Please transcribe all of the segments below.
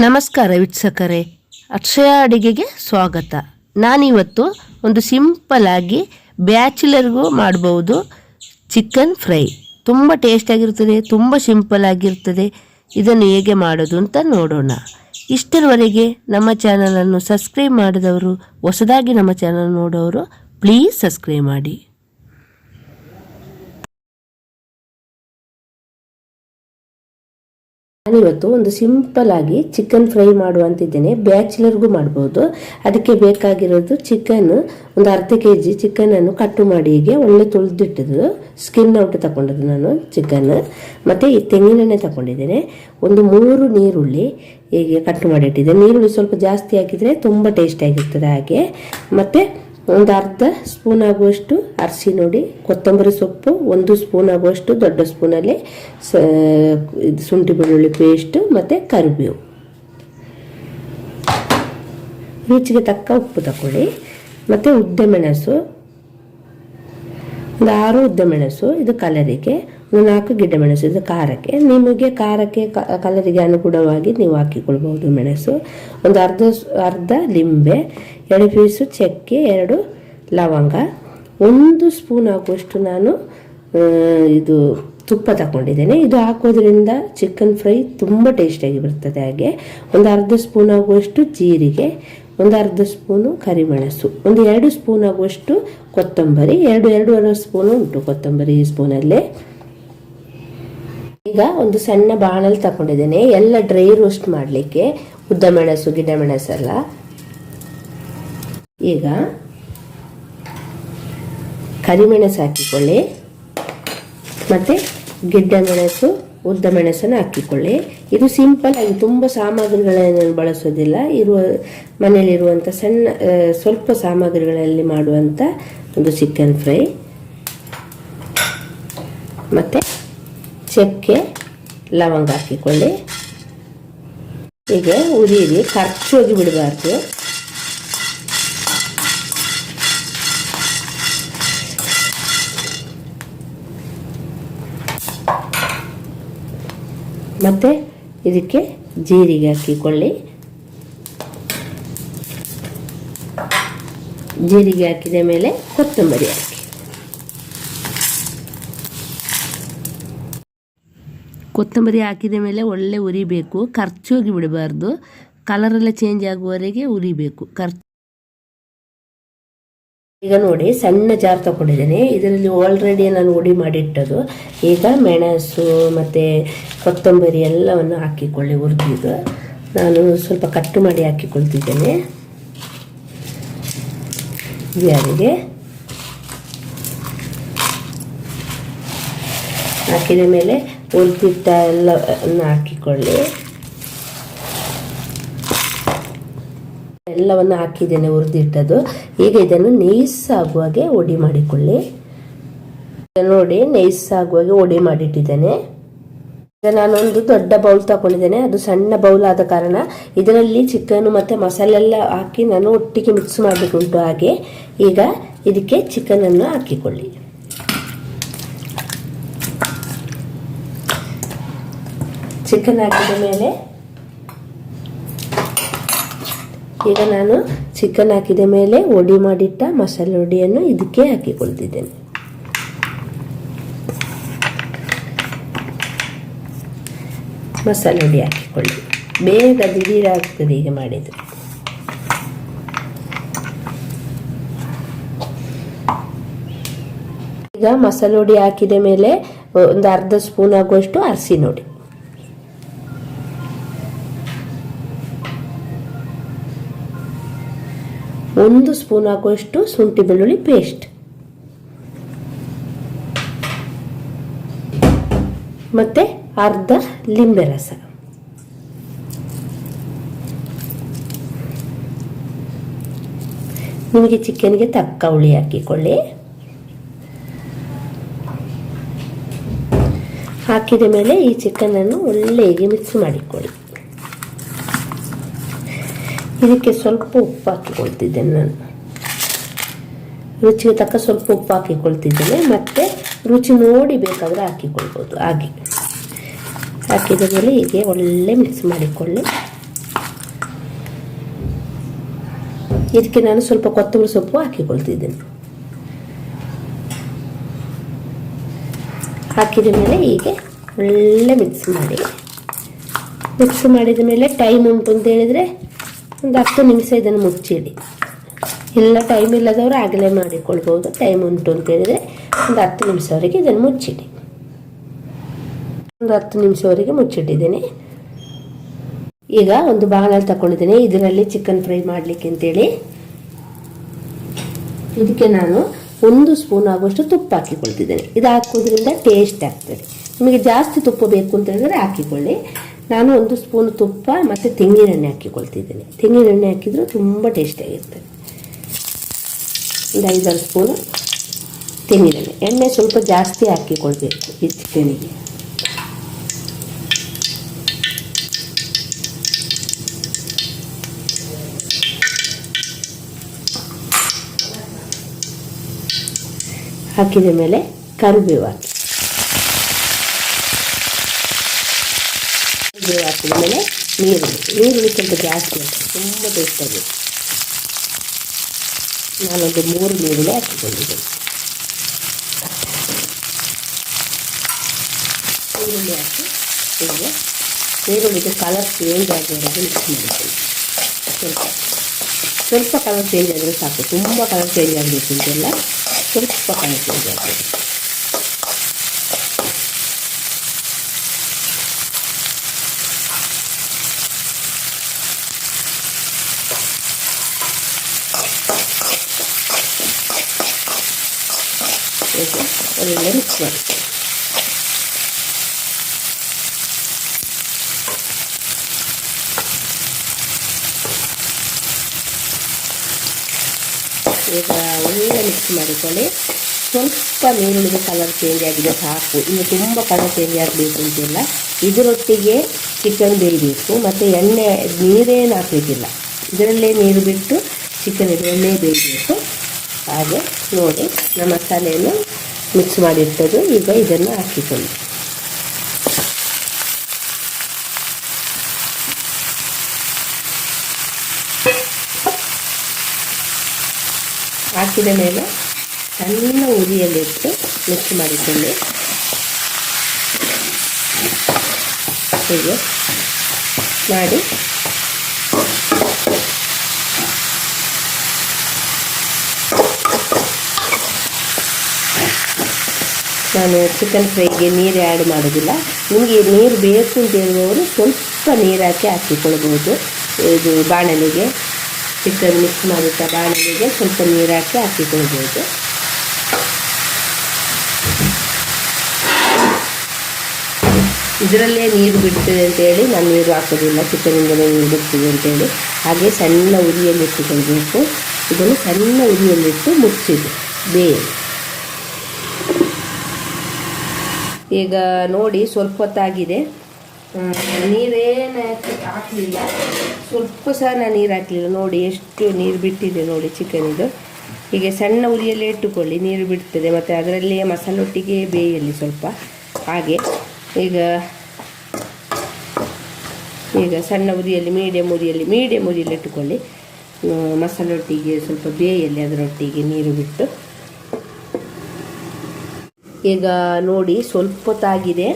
ನಮಸ್ಕಾರ ವೀಕ್ಷಕರೇ. ಅಕ್ಷಯ ಅಡಿಗೆಗೆ ಸ್ವಾಗತ. ನಾನಿವತ್ತು ಒಂದು ಸಿಂಪಲ್ ಆಗಿ ಬ್ಯಾಚುಲರ್ಗೂ ಮಾಡಬಹುದು ಚಿಕನ್ ಫ್ರೈ. ತುಂಬ ಟೇಸ್ಟಾಗಿರ್ತದೆ ತುಂಬ ಸಿಂಪಲ್ ಆಗಿರ್ತದೆ. ಇದನ್ನು ಹೇಗೆ ಮಾಡೋದು ಅಂತ ನೋಡೋಣ. ಇಷ್ಟರವರೆಗೆ ನಮ್ಮ ಚಾನಲನ್ನು ಸಬ್ಸ್ಕ್ರೈಬ್ ಮಾಡಿದವರು, ಹೊಸದಾಗಿ ನಮ್ಮ ಚಾನಲ್ ನೋಡೋರು, ಪ್ಲೀಸ್ ಸಬ್ಸ್ಕ್ರೈಬ್ ಮಾಡಿ. ನಾನಿವತ್ತು ಒಂದು ಸಿಂಪಲ್ ಆಗಿ ಚಿಕನ್ ಫ್ರೈ ಮಾಡುವಂತಿದ್ದೇನೆ. ಬ್ಯಾಚುಲರ್ಗೂ ಮಾಡ್ಬೋದು. ಅದಕ್ಕೆ ಬೇಕಾಗಿರೋದು ಚಿಕನ್ ಒಂದು ಅರ್ಧ ಕೆ ಜಿ ಚಿಕನನ್ನು ಕಟ್ಟು ಮಾಡಿ ಹೀಗೆ ಒಳ್ಳೆ ತುಳಿದಿಟ್ಟಿದ್ದು ಸ್ಕಿನ್ ಔಟ್ ತಗೊಂಡದ್ದು ನಾನು ಚಿಕನ್ ಮತ್ತು ಈ ತೆಂಗಿನೆಣ್ಣೆ ತಗೊಂಡಿದ್ದೇನೆ. ಒಂದು ಮೂರು ನೀರುಳ್ಳಿ ಹೀಗೆ ಕಟ್ಟು ಮಾಡಿಟ್ಟಿದ್ದೆ ನೀರುಳ್ಳಿ ಸ್ವಲ್ಪ ಜಾಸ್ತಿ ಹಾಕಿದರೆ ತುಂಬ ಟೇಸ್ಟ್ ಆಗಿರ್ತದೆ ಹಾಗೆ. ಮತ್ತು ಒಂದು ಅರ್ಧ ಸ್ಪೂನ್ ಆಗುವಷ್ಟು ಅರಿಸಿ ನೋಡಿ. ಕೊತ್ತಂಬರಿ ಸೊಪ್ಪು, ಒಂದು ಸ್ಪೂನ್ ಆಗುವಷ್ಟು ದೊಡ್ಡ ಸ್ಪೂನಲ್ಲಿ ಇದು ಶುಂಠಿ ಬೆಳ್ಳುಳ್ಳಿ ಪೇಸ್ಟ್ ಮತ್ತು ಕರಿಬೇವು. ರುಚಿಗೆ ತಕ್ಕ ಉಪ್ಪು ತಗೊಳ್ಳಿ ಮತ್ತು ಉದ್ದ ಮೆಣಸು ಒಂದು ಆರು ಉದ್ದ ಮೆಣಸು ಇದು ಕಲರಿಗೆ. ಒಂದು ನಾಲ್ಕು ಗಿಡ್ಡ ಮೆಣಸು, ಇದು ಖಾರಕ್ಕೆ. ನಿಮಗೆ ಖಾರಕ್ಕೆ ಕಲರಿಗೆ ಅನುಗುಣವಾಗಿ ನೀವು ಹಾಕಿಕೊಳ್ಬೋದು ಮೆಣಸು. ಒಂದು ಅರ್ಧ ಅರ್ಧ ಲಿಂಬೆ. ಎರಡು ಪೀಸು ಚಕ್ಕೆ, ಎರಡು ಲವಂಗ. ಒಂದು ಸ್ಪೂನ್ ಆಗುವಷ್ಟು ನಾನು ಇದು ತುಪ್ಪ ತಗೊಂಡಿದ್ದೇನೆ ಇದು ಹಾಕೋದ್ರಿಂದ ಚಿಕನ್ ಫ್ರೈ ತುಂಬ ಟೇಸ್ಟಿಯಾಗಿ ಬರ್ತದೆ ಹಾಗೆ. ಒಂದು ಅರ್ಧ ಸ್ಪೂನ್ ಆಗುವಷ್ಟು ಜೀರಿಗೆ, ಒಂದು ಅರ್ಧ ಸ್ಪೂನು ಕರಿಮೆಣಸು, ಒಂದು ಎರಡು ಸ್ಪೂನ್ ಆಗುವಷ್ಟು ಕೊತ್ತಂಬರಿ, ಎರಡು ಎರಡೂವರೆ ಸ್ಪೂನು ಉಂಟು ಕೊತ್ತಂಬರಿ ಈ ಸ್ಪೂನಲ್ಲೇ. ಈಗ ಒಂದು ಸಣ್ಣ ಬಾಣಲ್ಲಿ ತಗೊಂಡಿದ್ದೇನೆ ಎಲ್ಲ ಡ್ರೈ ರೋಸ್ಟ್ ಮಾಡಲಿಕ್ಕೆ. ಉದ್ದ ಮೆಣಸು ಗಿಡ ಮೆಣಸೆಲ್ಲ. ಈಗ ಕರಿಮೆಣಸು ಹಾಕಿಕೊಳ್ಳಿ. ಮತ್ತು ಗಿಡ್ಡ ಮೆಣಸು, ಉದ್ದ ಮೆಣಸನ್ನು ಹಾಕಿಕೊಳ್ಳಿ. ಇದು ಸಿಂಪಲ್ ಆಗಿ ತುಂಬ ಸಾಮಗ್ರಿಗಳನ್ನು ಬಳಸೋದಿಲ್ಲ. ಇರುವ ಮನೆಯಲ್ಲಿರುವಂಥ ಸಣ್ಣ ಸ್ವಲ್ಪ ಸಾಮಗ್ರಿಗಳಲ್ಲಿ ಮಾಡುವಂಥ ಒಂದು ಚಿಕನ್ ಫ್ರೈ ಮತ್ತು ಚಕ್ಕೆ, ಲವಂಗ ಹಾಕಿಕೊಳ್ಳಿ. ಹೀಗೆ ಉರಿಯಿರಿ ಖರ್ಚು ಹೋಗಿ ಬಿಡಬಾರ್ದು. ಮತ್ತು ಇದಕ್ಕೆ ಜೀರಿಗೆ ಹಾಕಿಕೊಳ್ಳಿ. ಜೀರಿಗೆ ಹಾಕಿದ ಮೇಲೆ ಕೊತ್ತಂಬರಿ ಹಾಕಿ. ಕೊತ್ತಂಬರಿ ಹಾಕಿದ ಮೇಲೆ ಒಳ್ಳೆ ಉರಿಬೇಕು. ಖರ್ಚೋಗಿ ಬಿಡಬಾರ್ದು. ಕಲರೆಲ್ಲ ಚೇಂಜ್ ಆಗುವವರೆಗೆ ಉರಿಬೇಕು. ಖರ್ಚು ಈಗ ನೋಡಿ ಸಣ್ಣ ಜಾರ್ ತಗೊಂಡಿದ್ದೀನಿ. ಇದರಲ್ಲಿ ಆಲ್ರೆಡಿ ನಾನು ಉಡಿ ಮಾಡಿಟ್ಟದು. ಈಗ ಮೆಣಸು ಮತ್ತು ಕೊತ್ತಂಬರಿ ಎಲ್ಲವನ್ನು ಹಾಕಿಕೊಳ್ಳಿ ಹುರಿದಿದ್ದು. ನಾನು ಸ್ವಲ್ಪ ಕಟ್ಟು ಮಾಡಿ ಹಾಕಿಕೊಳ್ತಿದ್ದೇನೆ. ಜಾರಿಗೆ ಹಾಕಿದ ಮೇಲೆ ಹುರಿದಿಟ್ಟ ಎಲ್ಲವನ್ನು ಹಾಕಿಕೊಳ್ಳಿ. ಎಲ್ಲವನ್ನು ಹಾಕಿದ್ದೇನೆ ಹುರಿದಿಟ್ಟದ್ದು. ಈಗ ಇದನ್ನು ನೈಸ್ ಆಗುವಾಗೆ ಒಡಿ ಮಾಡಿಕೊಳ್ಳಿ. ನೋಡಿ ನೈಸ್ ಆಗುವಾಗೆ ಒಡಿ ಮಾಡಿಟ್ಟಿದ್ದೇನೆ. ಈಗ ನಾನೊಂದು ದೊಡ್ಡ ಬೌಲ್ ತಗೊಂಡಿದ್ದೇನೆ. ಅದು ಸಣ್ಣ ಬೌಲ್ ಆದ ಕಾರಣ ಇದರಲ್ಲಿ ಚಿಕನ್ ಮತ್ತು ಮಸಾಲೆ ಎಲ್ಲ ಹಾಕಿ ನಾನು ಒಟ್ಟಿಗೆ ಮಿಕ್ಸ್ ಮಾಡಬೇಕುಂಟು ಹಾಗೆ. ಈಗ ಇದಕ್ಕೆ ಚಿಕನನ್ನು ಹಾಕಿಕೊಳ್ಳಿ. ಚಿಕನ್ ಹಾಕಿದ ಮೇಲೆ ಈಗ ನಾನು ಚಿಕನ್ ಹಾಕಿದ ಮೇಲೆ ಒಡಿ ಮಾಡಿಟ್ಟ ಮಸಾಲೆ ಒಡಿಯನ್ನು ಇದಕ್ಕೆ ಹಾಕಿಕೊಳ್ತಿದ್ದೇನೆ. ಮಸಾಲೆ ಒಡಿ ಹಾಕಿಕೊಳ್ಳಿ. ಬೇಗ ದಿಢೀರ್ ಆಗ್ತದೆ ಈಗ ಮಾಡಿದ್ದು ಈಗ ಮಸಾಲೆ ಒಡಿ ಹಾಕಿದ ಮೇಲೆ ಒಂದು ಅರ್ಧ ಸ್ಪೂನ್ ಆಗುವಷ್ಟು ಅರಸಿ ನೋಡಿ. ಒಂದು ಸ್ಪೂನ್ ಆಗುವಷ್ಟು ಶುಂಠಿ ಬೆಳ್ಳುಳ್ಳಿ ಪೇಸ್ಟ್ ಮತ್ತೆ ಅರ್ಧ ಲಿಂಬೆ ರಸ. ನಿಮಗೆ ಚಿಕನ್ಗೆ ತಕ್ಕ ಹುಳಿ ಹಾಕಿಕೊಳ್ಳಿ. ಹಾಕಿದ ಮೇಲೆ ಈ ಚಿಕನನ್ನು ಒಳ್ಳೆಯ ಮಿಕ್ಸ್ ಮಾಡಿಕೊಳ್ಳಿ. ಇದಕ್ಕೆ ಸ್ವಲ್ಪ ಉಪ್ಪು ಹಾಕಿಕೊಳ್ತಿದ್ದೇನೆ ನಾನು. ರುಚಿಗೆ ತಕ್ಕ ಸ್ವಲ್ಪ ಉಪ್ಪು ಹಾಕಿಕೊಳ್ತಿದ್ದೇನೆ. ಮತ್ತು ರುಚಿ ನೋಡಿ ಬೇಕಾದರೆ ಹಾಕಿಕೊಳ್ಬೋದು. ಹಾಗೆ. ಹಾಕಿದ ಮೇಲೆ ಹೀಗೆ ಒಳ್ಳೆ ಮಿಕ್ಸ್ ಮಾಡಿಕೊಳ್ಳಿ. ಇದಕ್ಕೆ ನಾನು ಸ್ವಲ್ಪ ಕೊತ್ತಂಬರಿ ಸೊಪ್ಪು ಹಾಕಿಕೊಳ್ತಿದ್ದೇನೆ. ಹಾಕಿದ ಮೇಲೆ ಹೀಗೆ ಒಳ್ಳೆ ಮಿಕ್ಸ್ ಮಾಡಿ. ಮಿಕ್ಸ್ ಮಾಡಿದ ಮೇಲೆ ಟೈಮ್ ಉಂಟು ಅಂತ ಹೇಳಿದರೆ ಒಂದು ಹತ್ತು ನಿಮಿಷ ಇದನ್ನು ಮುಚ್ಚಿಡಿ. ಇಲ್ಲ ಟೈಮ್ ಇಲ್ಲದವರು ಆಗಲೇ ಮಾಡಿಕೊಳ್ಬೋದು. ಟೈಮ್ ಉಂಟು ಅಂತ ಹೇಳಿದರೆ ಒಂದು ಹತ್ತು ನಿಮಿಷವರೆಗೆ ಇದನ್ನು ಮುಚ್ಚಿಡಿ. ಒಂದು ಹತ್ತು ನಿಮಿಷವರೆಗೆ ಮುಚ್ಚಿಟ್ಟಿದ್ದೀನಿ. ಈಗ ಒಂದು ಬಾಣಲ್ ತಗೊಂಡಿದ್ದೀನಿ ಇದರಲ್ಲಿ ಚಿಕನ್ ಫ್ರೈ ಮಾಡಲಿಕ್ಕೆ ಅಂತೇಳಿ. ಇದಕ್ಕೆ ನಾನು ಒಂದು ಸ್ಪೂನ್ ಆಗುವಷ್ಟು ತುಪ್ಪ ಹಾಕಿಕೊಳ್ತಿದ್ದೇನೆ. ಇದು ಹಾಕೋದ್ರಿಂದ ಟೇಸ್ಟ್ ಆಗ್ತದೆ. ನಿಮಗೆ ಜಾಸ್ತಿ ತುಪ್ಪ ಬೇಕು ಅಂತ ಹೇಳಿದ್ರೆ ಹಾಕಿಕೊಳ್ಳಿ. ನಾನು ಒಂದು ಸ್ಪೂನ್ ತುಪ್ಪ ಮತ್ತು ತೆಂಗಿನೆಣ್ಣೆ ಹಾಕಿಕೊಳ್ತಿದ್ದೀನಿ. ತೆಂಗಿನೆಣ್ಣೆ ಹಾಕಿದರೂ ತುಂಬ ಟೇಸ್ಟಿಯಾಗಿರ್ತದೆ ಒಂದು ಐದಾರು ಸ್ಪೂನು ತೆಂಗಿನೆಣ್ಣೆ. ಎಣ್ಣೆ ಸ್ವಲ್ಪ ಜಾಸ್ತಿ ಹಾಕಿಕೊಳ್ಬೇಕು ಈ ಚಿಕನಿಗೆ ಹಾಕಿದ ಮೇಲೆ ಕರಿಬೇವು ಹಾಕಿ. ಕರಿಬೇವು ಹಾಕಿದ ಮೇಲೆ ನೀರುಳ್ಳಿ. ನೀರುಳ್ಳಿ ಸ್ವಲ್ಪ ಜಾಸ್ತಿ ಹಾಕಿ, ತುಂಬ ಟೇಸ್ಟ್ ಆಗಿದೆ ನಾನೊಂದು ಮೂರು ನೀರುಳ್ಳಿ ಹಾಕಿಕೊಂಡಿದ್ದೇನೆ. ಈರುಳ್ಳಿ ಹಾಕಿ, ಹೀಗೆ ಈರುಳ್ಳಿಗೆ ಕಲರ್ ಚೇಂಜ್ ಆಗಿರೋದು ಮಿಕ್ಸ್ ಮಾಡಿದ್ದೇನೆ ಸ್ವಲ್ಪ ಸ್ವಲ್ಪ ಕಲರ್ ಚೇಂಜ್ ಆದರೆ ಸಾಕು. ತುಂಬ ಕಲರ್ ಚೇಂಜ್ ಆಗಬೇಕು ಇದೆಲ್ಲ ಸ್ವಲ್ಪ ಕಲರ್ ಚೇಂಜ್ ಆಗಬೇಕು ಹೀಗೆ ಒಳ್ಳೆ ಮಿಕ್ಸ್ ಮಾಡಿ. ಈಗ ಒಳ್ಳೆ ಮಿಕ್ಸ್ ಮಾಡಿಕೊಳ್ಳಿ. ಸ್ವಲ್ಪ ನೀರುಳ್ಳಿಗೆ ಕಲರ್ ಚೇಂಜ್ ಆಗಿದೆ ಸಾಕು. ಇನ್ನು ತುಂಬ ಕಲರ್ ಚೇಂಜ್ ಆಗಬೇಕು ಅಂತಿಲ್ಲ. ಇದರೊಟ್ಟಿಗೆ ಚಿಕನ್ ಬೇಯಬೇಕು. ಮತ್ತು ಎಣ್ಣೆ, ನೀರೇನು ಹಾಕಬೇಕಿಲ್ಲ ಇದರಲ್ಲೇ ನೀರು ಬಿಟ್ಟು ಚಿಕನ್ ಇದರಲ್ಲೇ ಬೇಯಬೇಕು. ಹಾಗೆ ನೋಡಿ, ನಮ್ಮ ಮಸಾಲೆಯನ್ನು ಮಿಕ್ಸ್ ಮಾಡಿಟ್ಟದ್ದು ಈಗ ಇದನ್ನು ಹಾಕಿಕೊಂಡು ಹಾಕಿದ ಮೇಲೆ ಸಣ್ಣ ಉರಿಯಲ್ಲಿಟ್ಟು ಮಿಕ್ಸ್ ಮಾಡಿಕೊಂಡು ಹೀಗೆ ಮಾಡಿ. ನಾನು ಚಿಕನ್ ಫ್ರೈಗೆ ನೀರು ಆ್ಯಡ್ ಮಾಡೋದಿಲ್ಲ. ನಿಮಗೆ ನೀರು ಬೇಕು ಅಂತ ಹೇಳುವವರು ಸ್ವಲ್ಪ ನೀರು ಹಾಕಿ ಹಾಕಿಕೊಳ್ಬೋದು. ಇದು ಬಾಣಲಿಗೆ ಚಿಕನ್ ಮಿಕ್ಸ್ ಮಾಡಿಟ್ಟ ಬಾಣಲಿಗೆ ಸ್ವಲ್ಪ ನೀರು ಹಾಕಿ ಹಾಕಿಕೊಳ್ಬೋದು. ಇದರಲ್ಲೇ ನೀರು ಬಿಡ್ತದೆ ಅಂತೇಳಿ ನಾನು ನೀರು ಹಾಕೋದಿಲ್ಲ. ಚಿಕನಿಂದಲೇ ನೀರು ಬಿಡ್ತದೆ ಅಂತೇಳಿ ಹಾಗೆ ಸಣ್ಣ ಉರಿಯಲ್ಲಿಟ್ಟುಕೊಳ್ಬೇಕು. ಇದನ್ನು ಸಣ್ಣ ಉರಿಯಲ್ಲಿಟ್ಟು ಮುಚ್ಚಿದೆ ಬೇರೆ ಈಗ ನೋಡಿ ಸ್ವಲ್ಪ ಹೊತ್ತಾಗಿದೆ. ನೀರೇನು ಹಾಕಲಿಲ್ಲ. ಸ್ವಲ್ಪ ಸಹ ನಾನು ನೀರು ಹಾಕಲಿಲ್ಲ. ನೋಡಿ ಎಷ್ಟು ನೀರು ಬಿಟ್ಟಿದೆ ನೋಡಿ ಚಿಕನಿದು. ಹೀಗೆ ಸಣ್ಣ ಉರಿಯಲ್ಲೇ ಇಟ್ಟುಕೊಳ್ಳಿ. ನೀರು ಬಿಡ್ತದೆ. ಮತ್ತು ಅದರಲ್ಲಿ ಮಸಾಲೊಟ್ಟಿಗೆ ಬೇಯಲ್ಲಿ ಸ್ವಲ್ಪ. ಹಾಗೆ ಈಗ ಈಗ ಸಣ್ಣ ಉರಿಯಲ್ಲಿ ಮೀಡಿಯಂ ಉರಿಯಲ್ಲಿ ಮೀಡಿಯಂ ಉರಿಯಲ್ಲಿ ಇಟ್ಟುಕೊಳ್ಳಿ. ಮಸಾಲೊಟ್ಟಿಗೆ ಸ್ವಲ್ಪ ಬೇಯಲ್ಲಿ ಅದರೊಟ್ಟಿಗೆ ನೀರು ಬಿಟ್ಟು. ಈಗ ನೋಡಿ ಸ್ವಲ್ಪ ಹೊತ್ತಾಗಿದೆ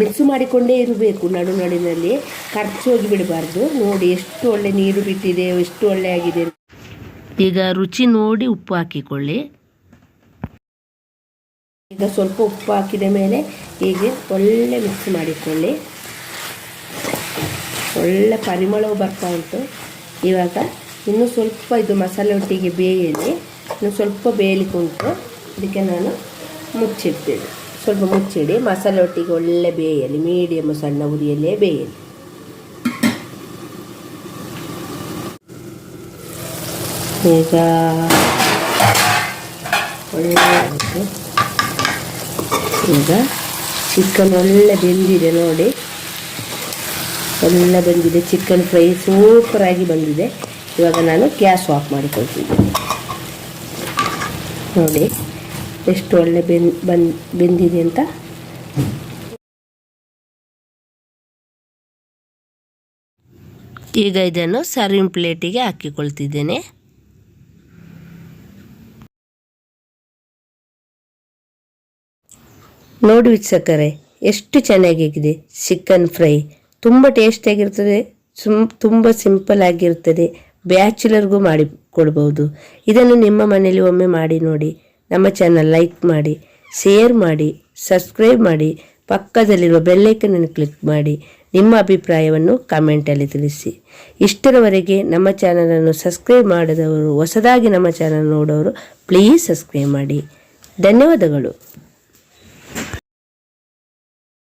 ಮಿಕ್ಸ್ ಮಾಡಿಕೊಂಡೇ ಇರಬೇಕು ನಡು ನಡಿನಲ್ಲಿ ಖರ್ಚು ಹೋಗಿ ಬಿಡಬಾರ್ದು. ನೋಡಿ ಎಷ್ಟು ಒಳ್ಳೆ ನೀರು ಬಿಟ್ಟಿದೆ, ಎಷ್ಟು ಒಳ್ಳೆ ಆಗಿದೆ. ಈಗ ರುಚಿ ನೋಡಿ ಉಪ್ಪು ಹಾಕಿಕೊಳ್ಳಿ. ಈಗ ಸ್ವಲ್ಪ ಉಪ್ಪು ಹಾಕಿದ ಮೇಲೆ ಹೀಗೆ ಒಳ್ಳೆ ಮಿಕ್ಸ್ ಮಾಡಿಕೊಳ್ಳಿ. ಒಳ್ಳೆ ಪರಿಮಳವು ಬರ್ತಾ ಉಂಟು. ಇವಾಗ ಇನ್ನೂ ಸ್ವಲ್ಪ ಇದು ಮಸಾಲೆ ಒಟ್ಟಿಗೆ ಬೇಯಲಿ. ಇನ್ನು ಸ್ವಲ್ಪ ಬೇಯಲಿಕ್ಕೆ ಉಂಟು ಅದಕ್ಕೆ ನಾನು ಮುಚ್ಚಿಡ್ತೇನೆ. ಸ್ವಲ್ಪ ಮುಚ್ಚಿಡಿ, ಮಸಾಲೆ ಒಟ್ಟಿಗೆ ಒಳ್ಳೆ ಬೇಯಲಿ ಮೀಡಿಯಮ್ ಸಣ್ಣ ಉರಿಯಲ್ಲೇ ಬೇಯಲಿ ಈಗ ಒಳ್ಳೆ ಈಗ ಚಿಕನ್ ಒಳ್ಳೆ ಬೆಂದಿದೆ ನೋಡಿ. ಒಳ್ಳೆ ಬಂದಿದೆ ಚಿಕನ್ ಫ್ರೈ ಸೂಪರಾಗಿ ಬಂದಿದೆ. ಇವಾಗ ನಾನು ಗ್ಯಾಸ್ ಆಫ್ ಮಾಡಿಕೊಳ್ತಿದ್ದೀನಿ ನೋಡಿ. ಎಷ್ಟು ಒಳ್ಳೆ ಬೆನ್ ಬನ್ ಬೆಂದಿದೆ ಅಂತ. ಈಗ ಇದನ್ನು ಸರ್ವಿಂಗ್ ಪ್ಲೇಟಿಗೆ ಹಾಕಿಕೊಳ್ತಿದ್ದೇನೆ. ನೋಡಿ ವೀಕ್ಷಕರೇ, ಎಷ್ಟು ಚೆನ್ನಾಗಿದೆ ಚಿಕನ್ ಫ್ರೈ ತುಂಬ ಟೇಸ್ಟಿಯಾಗಿರ್ತದೆ ಸುಮ್ ತುಂಬ ಸಿಂಪಲ್ ಆಗಿರ್ತದೆ. ಬ್ಯಾಚುಲರ್ಗೂ ಮಾಡಿ ಕೊಡ್ಬೋದು ಇದನ್ನು ನಿಮ್ಮ ಮನೆಯಲ್ಲಿ ಒಮ್ಮೆ ಮಾಡಿ ನೋಡಿ. ನಮ್ಮ ಚಾನಲ್ ಲೈಕ್ ಮಾಡಿ ಶೇರ್ ಮಾಡಿ ಸಬ್ಸ್ಕ್ರೈಬ್ ಮಾಡಿ, ಪಕ್ಕದಲ್ಲಿರುವ ಬೆಲ್ಲೈಕನನ್ನು ಕ್ಲಿಕ್ ಮಾಡಿ, ನಿಮ್ಮ ಅಭಿಪ್ರಾಯವನ್ನು ಕಾಮೆಂಟಲ್ಲಿ ತಿಳಿಸಿ. ಇಷ್ಟರವರೆಗೆ ನಮ್ಮ ಚಾನಲನ್ನು ಸಬ್ಸ್ಕ್ರೈಬ್ ಮಾಡಿದವರು, ಹೊಸದಾಗಿ ನಮ್ಮ ಚಾನಲ್ ನೋಡೋರು ಪ್ಲೀಸ್ ಸಬ್ಸ್ಕ್ರೈಬ್ ಮಾಡಿ. ಧನ್ಯವಾದಗಳು.